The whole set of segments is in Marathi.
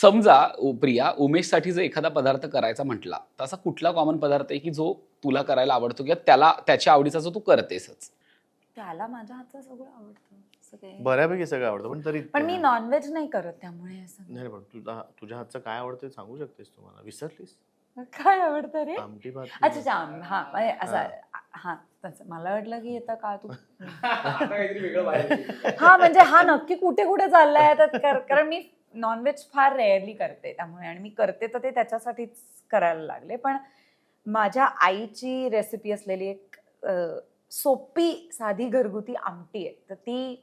समजा प्रिया उमेशसाठी जर एखादा पदार्थ करायचा म्हटला तर असा कुठला कॉमन पदार्थ आहे की जो तुला करायला आवडतो किंवा त्याला त्याच्या आवडीचा जो तू करतेसच? त्याला माझ्या हातचं सगळं आवडतं. बऱ्यापैकी सगळं आवडतं पण तरी पण मी नॉनव्हेज नाही करत त्यामुळे असं. नाही नाही, पण तुला तुझ्या हातचं काय आवडतं ते सांगू शकतेस तुम्हाला? विसरलीस? काय आवडतं रे? आमटी भात अच्छा अच्छा आम- हा म्हणजे असं हा. तसं. मला वाटलं की येतं का तू? हा म्हणजे हा नक्की कुठे कुठे चाललाय तर कर- कारण मी नॉनव्हेज फार रेअरली करते त्यामुळे आणि मी करते तर ते त्याच्यासाठीच करायला लागले. पण माझ्या आईची रेसिपी असलेली एक सोपी साधी घरगुती आमटी आहे. तर ती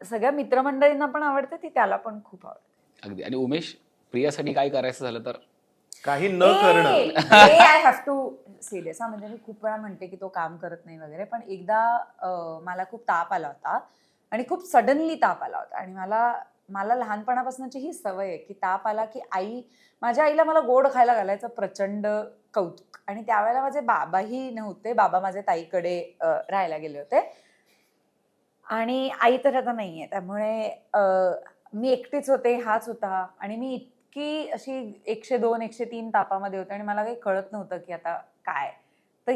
सगळ्या मित्रमंडळींना पण आवडते ती त्याला पण खूप आवडते. अगदी. आणि उमेश प्रियासाठी काय करायचं झालं तर? काही न करणं. आय हॅव टू सिरियस हा म्हणजे मी खूप वेळा म्हणते की तो काम करत नाही वगैरे पण एकदा मला खूप ताप आला होता आणि खूप सडनली ताप आला होता आणि मला मला लहानपणापासूनची ही सवय आहे की ताप आला की आई माझ्या आईला मला गोड खायला घालायचं प्रचंड कौतुक. आणि त्यावेळेला माझे बाबाही नव्हते बाबा माझे ताईकडे राहायला गेले होते. आणि आई तर आता नाहीये. त्यामुळे अं, मी एकटीच होते हाच होता. आणि मी इतकी अशी एकशे दोन एकशे तीन तापामध्ये होते आणि मला काही कळत नव्हतं की आता काय. तर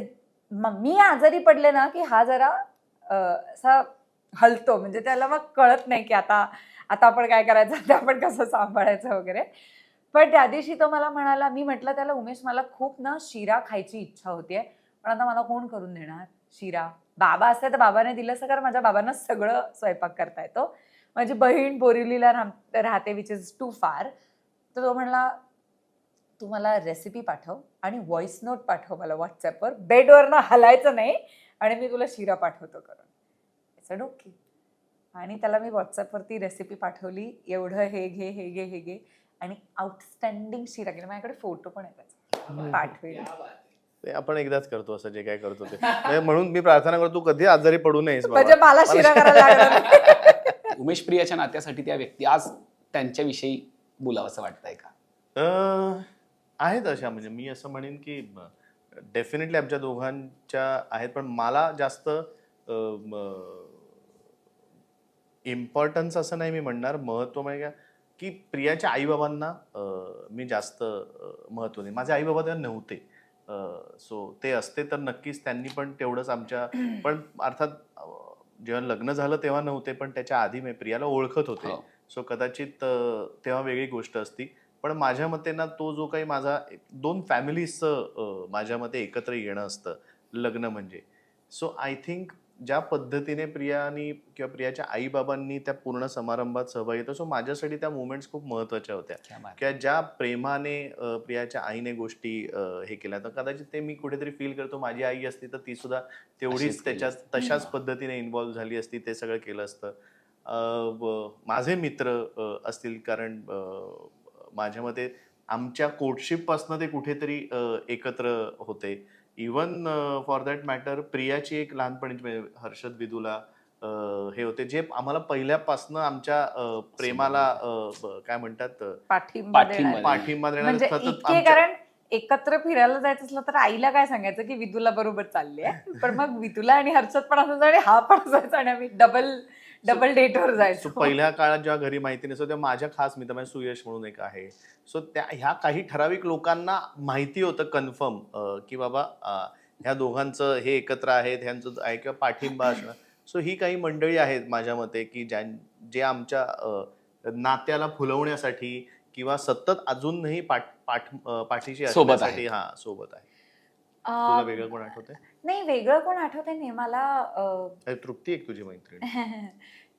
मग मी आजारी पडले ना की हा जरा असा हलतो. म्हणजे त्याला मग कळत नाही की आता आता आपण काय करायचं? आता आपण कसं सांभाळायचं वगैरे? पण त्या दिवशी तो मला म्हणाला मी म्हटलं त्याला उमेश मला खूप ना शिरा खायची इच्छा होतीये. पण आता मला कोण करून देणार? शिरा. बाबा असते तर बाबाने दिलं असं कारण माझ्या बाबांना सगळं स्वयंपाक करता येतो. माझी बहीण बोरिवलीला राह राहते विच इज टू फार तर तो म्हणला तू मला रेसिपी पाठव आणि व्हॉइस नोट पाठव मला व्हॉट्सॲपवर बेडवरनं हलायचं नाही आणि मी तुला शिरा पाठवतो करून. इट्स ओके आणि त्याला मी व्हॉट्सअपवरती रेसिपी पाठवली. एवढं हे घे हे घे हे घे. आणि आउटस्टँडिंग शिरा केला. माझ्याकडे फोटो पण आहे त्याचा. पाठवेल. ते आपण एकदाच करतो असं जे काय करतो ते. म्हणजे म्हणून मी प्रार्थना करतो तू कधी आजारी पडू नयेस. म्हणजे मला शिरा करायला लागला नाही. उमेश प्रियाच्या नात्यासाठी त्या व्यक्ती आज त्यांच्याविषयी बोलावंसं वाटतंय का? आहेत अशा. म्हणजे मी असं म्हणेन की डेफिनेटली आमच्या दोघांच्या आहेत. पण मला जास्त इम्पॉर्टन्स असं नाही मी म्हणणार. महत्त्व म्हणजे काय? की प्रियाच्या आईबाबांना मी जास्त महत्त्व देईन. माझे आईबाबा तेव्हा नव्हते. सो ते असते तर नक्कीच त्यांनी पण तेवढंच आमच्या पण अर्थात जेव्हा लग्न झालं तेव्हा नव्हते पण त्याच्या आधी मी प्रियाला ओळखत होते. हो. सो कदाचित अं, तेव्हा वेगळी गोष्ट असती. पण माझ्या मते ना तो जो काही माझा दोन फॅमिलीजचं माझ्या मते एकत्र येणं असतं लग्न म्हणजे. सो आय थिंक ज्या पद्धतीने प्रियानी किंवा प्रियाच्या आईबाबांनी त्या पूर्ण समारंभात सहभागी घेतला सो माझ्यासाठी त्या मुवमेंट्स खूप महत्त्वाच्या होत्या. किंवा ज्या प्रेमाने प्रियाच्या आईने गोष्टी हे केल्या. तर कदाचित ते मी कुठेतरी फील करतो. माझी आई असती तर ती सुद्धा तेवढीच असती. तशाच पद्धतीने इन्व्हॉल्व्ह झाली असती. ते सगळं केलं असतं. माझे मित्र असतील कारण माझ्या मते आमच्या कोर्टशिप पासनं ते कुठेतरी एकत्र होते. इवन फॉर दॅट मॅटर प्रियाची एक लहानपणीची म्हणजे हर्षद विदूला हे होते जे आम्हाला पहिल्यापासनं आमच्या प्रेमाला काय म्हणतात पाठिंबा पाठिंबा देणारे. म्हणजे सतत कारण एकत्र फिरायला जायचं असलं तर आईला काय सांगायचं की विदूला बरोबर चालले पण मग विदूला आणि हर्षद पण असायचं आणि हा पण असायचा आणि आम्ही डबल डबल डेटवर सो जायचो. पहिल्या काळात जेव्हा घरी माहिती नसतं तेव्हा माझ्या खास मित्र म्हणजे सुयश म्हणून एक आहे. सो त्या ह्या काही ठराविक लोकांना माहिती होतं कन्फर्म की बाबा ह्या दोघांचं हे एकत्र आहेत ह्यांचं आहे किंवा पाठिंबा असणं. सो ही काही मंडळी आहेत माझ्या मते की ज्यां जे आमच्या नात्याला फुलवण्यासाठी किंवा सतत अजूनही पाठ पाठ पाठीशी. असण्यासाठी हा सोबत आहे तुला वेगळं कोण आठवतंय? नाही वेगळं कोण आठवत नाही. मला तृप्ती एक तुझी मैत्रीण?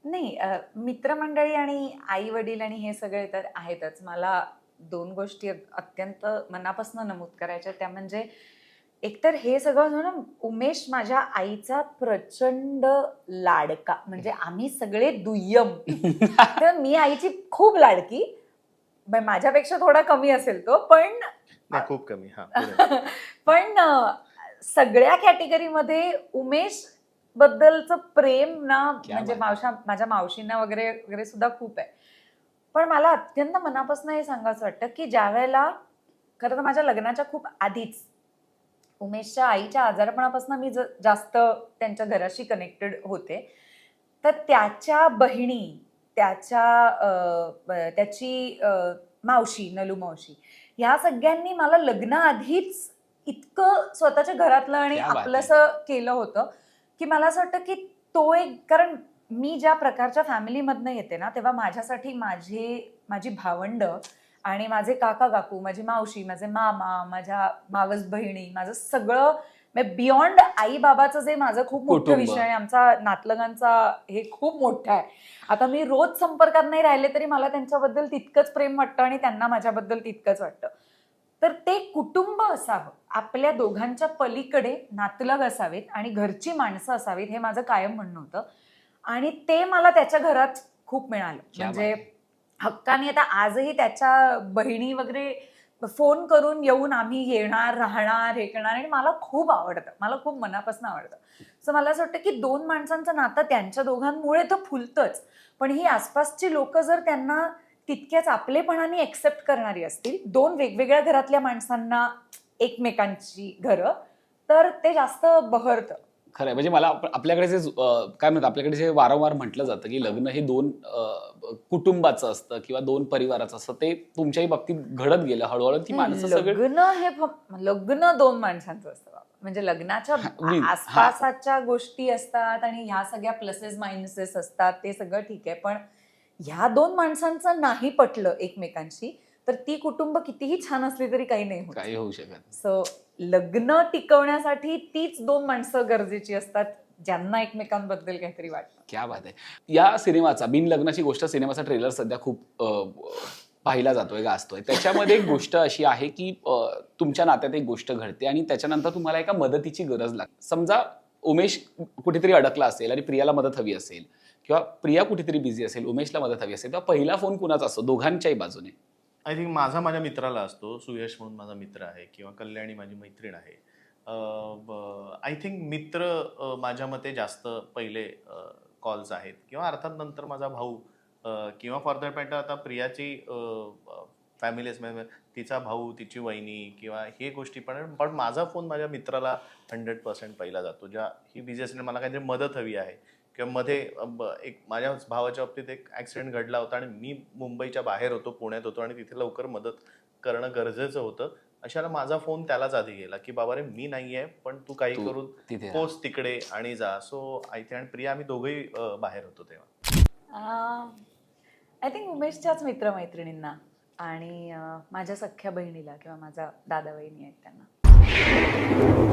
नाही मित्रमंडळी आणि आई वडील आणि हे सगळे तर आहेतच. मला दोन गोष्टी अत्यंत मनापासून नमूद करायच्या त्या म्हणजे एकतर हे सगळं जो ना उमेश माझ्या आईचा प्रचंड लाडका. म्हणजे आम्ही सगळे दुय्यम. तर मी आईची खूप लाडकी. माझ्यापेक्षा थोडा कमी असेल तो. पण नाही खूप कमी हा पुढे. पण अं, सगळ्या कॅटेगरीमध्ये उमेश बद्दलचं प्रेम ना क्या म्हणजे बात. मावशा माझ्या मावशींना वगैरे वगैरे सुद्धा खूप आहे पण मला अत्यंत मनापासून हे सांगायचं वाटतं की ज्या वेळेला खरं तर माझ्या लग्नाच्या खूप आधीच उमेशच्या आईच्या आजारपणापासून मी ज- जास्त त्यांच्या घराशी कनेक्टेड होते तर त्याच्या बहिणी त्याच्या अं, ब- त्याची अं, मावशी नलू मावशी ह्या सगळ्यांनी मला लग्नाआधीच इतकं स्वतःच्या घरातलं आणि. आपलंसं केलं होतं की मला असं वाटतं की तो एक कारण मी ज्या प्रकारच्या फॅमिलीमधनं येते ना तेव्हा माझ्यासाठी माझे माझी भावंड आणि माझे काका काकू माझी मावशी माझे मामा माझ्या मावस बहिणी माझं सगळं बियॉन्ड आई बाबाचं जे माझं खूप मोठं. विषय आहे आमचा नातलगांचा हे खूप मोठं आहे. आता मी रोज संपर्कात नाही राहिले तरी मला त्यांच्याबद्दल तितकंच प्रेम वाटतं आणि त्यांना माझ्याबद्दल तितकंच वाटतं. तर ते कुटुंब असावं आपल्या दोघांच्या पलीकडे नातलग असावेत आणि घरची माणसं असावीत हे माझं कायम म्हणणं होतं. आणि ते मला त्याच्या घरात खूप मिळालं. म्हणजे हक्काने आता आजही त्याच्या बहिणी वगैरे फोन करून येऊन आम्ही येणार राहणार हे करणार आणि मला खूप आवडतं. मला खूप मनापासून आवडतं. सो मला असं वाटतं की दोन माणसांचं नातं त्यांच्या दोघांमुळे तर फुलतंच. पण ही आसपासची लोक जर त्यांना तितक्याच आपलेपणाने एक्सेप्ट करणारी असतील दोन वेगवेगळ्या घरातल्या माणसांना एकमेकांची घरं तर ते जास्त बहरतं. खरं आहे म्हणजे मला आप- आपल्याकडे जे काय म्हणतात आपल्याकडे जे वारंवार म्हटलं जातं की लग्न हे दोन कुटुंबाचं असतं किंवा दोन परिवाराचं असतं ते तुमच्याही बाबतीत घडत गेलं हळूहळू ती माणसं लग्न हे फक्त- लग्न दोन माणसांचं असतं. म्हणजे लग्नाच्या. आसपासाच्या गोष्टी असतात आणि ह्या सगळ्या प्लसेस मायनसेस असतात ते सगळं ठीक आहे पण ह्या दोन माणसांचं नाही पटलं एकमेकांशी तर ती कुटुंब कितीही छान असली तरी काही नाही काही होऊ शकत सो लग्न टिकवण्यासाठी तीच दोन माणसं गरजेची असतात ज्यांना एकमेकांबद्दल काहीतरी वाटतं. क्या बात आहे. या सिनेमाचा बिन लग्नाची गोष्ट सिनेमाचा ट्रेलर सध्या खूप पाहिला जातोय गाजतोय. त्याच्यामध्ये एक गोष्ट अशी आहे की तुमच्या नात्यात एक गोष्ट घडते आणि त्याच्यानंतर तुम्हाला एका मदतीची गरज लागते. समजा उमेश कुठेतरी अडकला असेल आणि प्रियाला मदत हवी असेल किंवा प्रिया कुठेतरी बिझी असेल उमेशला मदत हवी असेल तेव्हा पहिला फोन कुणाचा असतो? दोघांच्याही बाजूने. आय थिंक माझा माझ्या मित्राला असतो सुयश म्हणून माझा मित्र आहे किंवा कल्याणी माझी मैत्रीण आहे. आय थिंक मित्र माझ्या मते जास्त पहिले कॉल्स आहेत. किंवा अर्थात नंतर माझा भाऊ किंवा फॉर दॅट मॅटर आता प्रियाची फॅमिली तिचा भाऊ तिची वहिनी किंवा हे गोष्टी पण पण माझा फोन माझ्या मित्राला हंड्रेड पर्सेंट पहिला जातो. ज्या ही बिझी असेल मला काहीतरी मदत हवी आहे. किंवा मध्ये एक माझ्या भावाच्या बाबतीत एक ॲक्सिडेंट घडला होता आणि मी मुंबईच्या बाहेर होतो पुण्यात होतो आणि तिथे लवकर मदत करणं गरजेचं होतं. अशाला माझा फोन त्यालाच आधी गेला की बाबा रे मी नाही आहे पण तू काही करून. पोच तिकडे आणि जा. सो आय थिंक आणि प्रिया आम्ही दोघंही बाहेर होतो तेव्हा. आय थिंक उमेशच्याच मित्रमैत्रिणींना आणि माझ्या सख्ख्या बहिणीला किंवा माझा दादा बहिणी आहेत त्यांना.